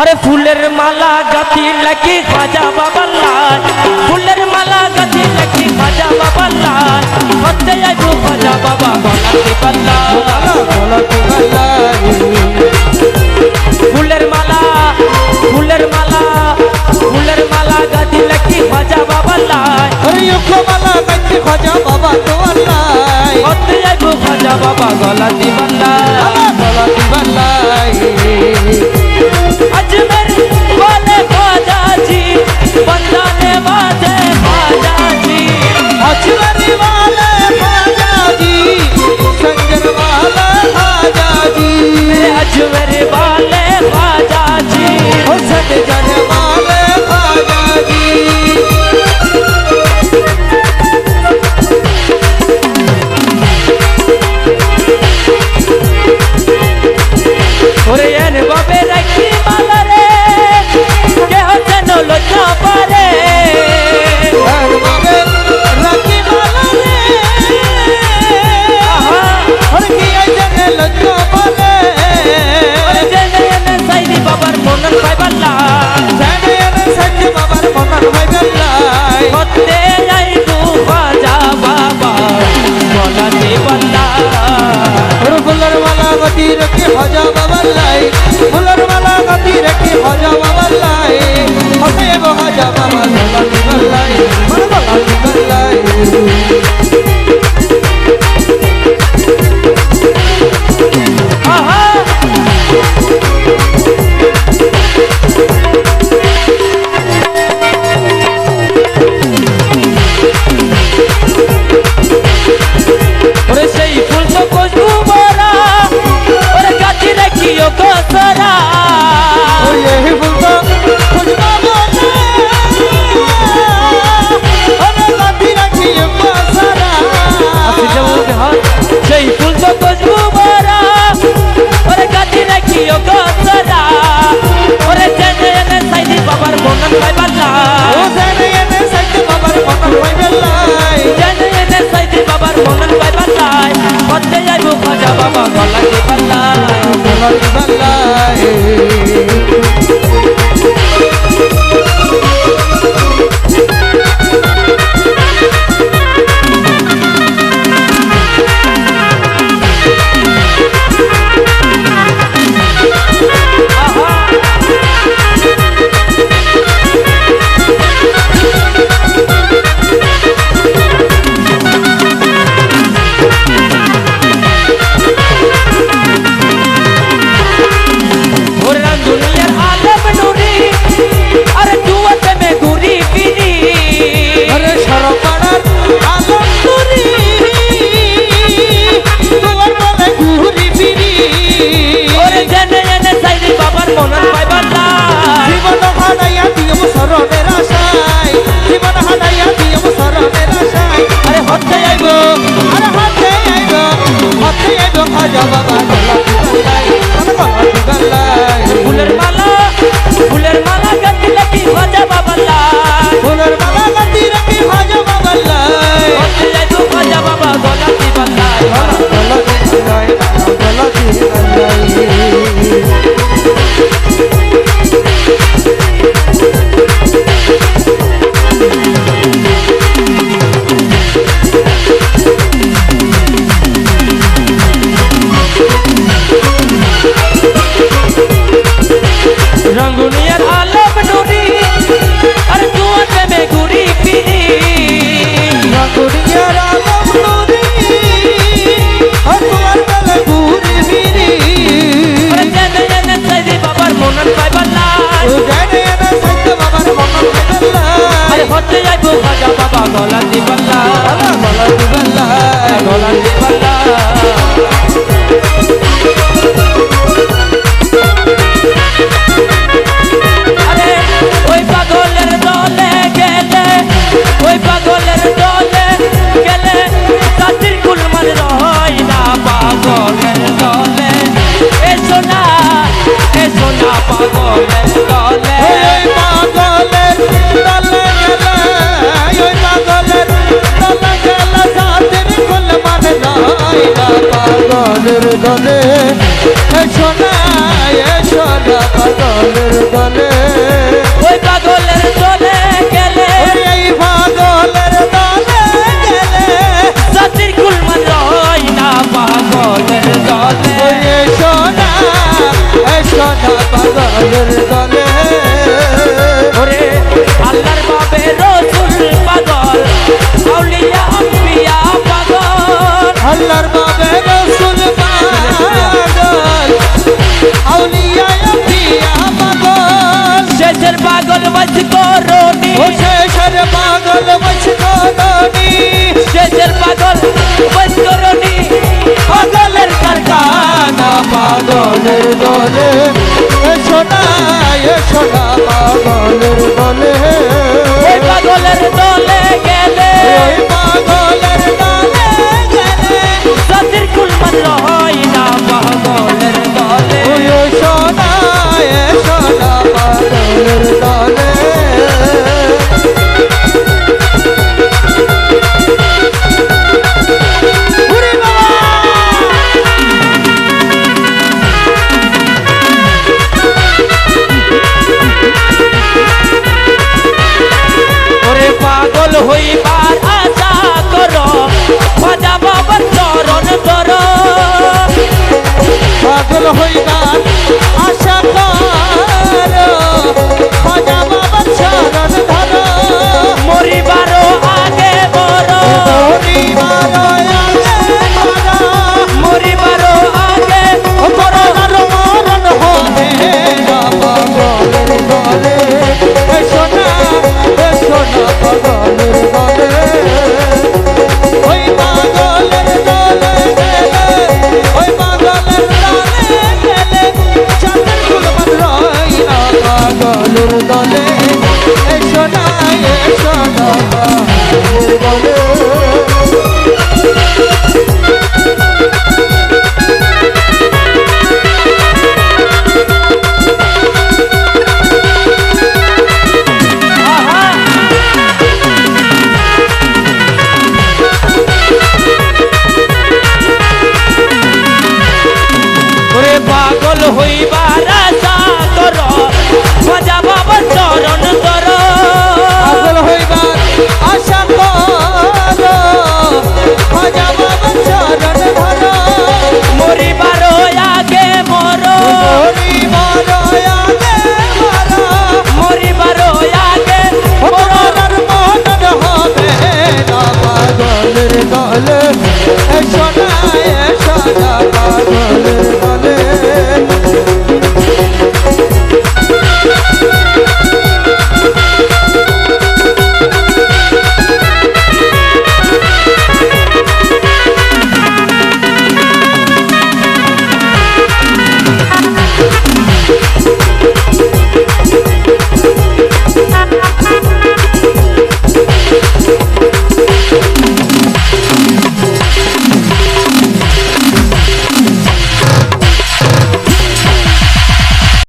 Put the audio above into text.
আরে ফুলের মালা গাতি লাগি ভাজা বাবা লাল? ফুলের মালা গাতি লাগি খাজা বাবা লাল? হতে আইবো খাজা বাবা গলাতে পাল্লা। ফুলের মালা ফুলের মালা ফুলের মালা গাতি লাগি ভাজা বাবা লাল? আরে মালা গাতি খাজা বাবা তো আল্লাহ হতে ভাজা বাবা গলাতে woman. ગલ્લા todo বলের দো সফল হইবার আশা কর সজাব বছর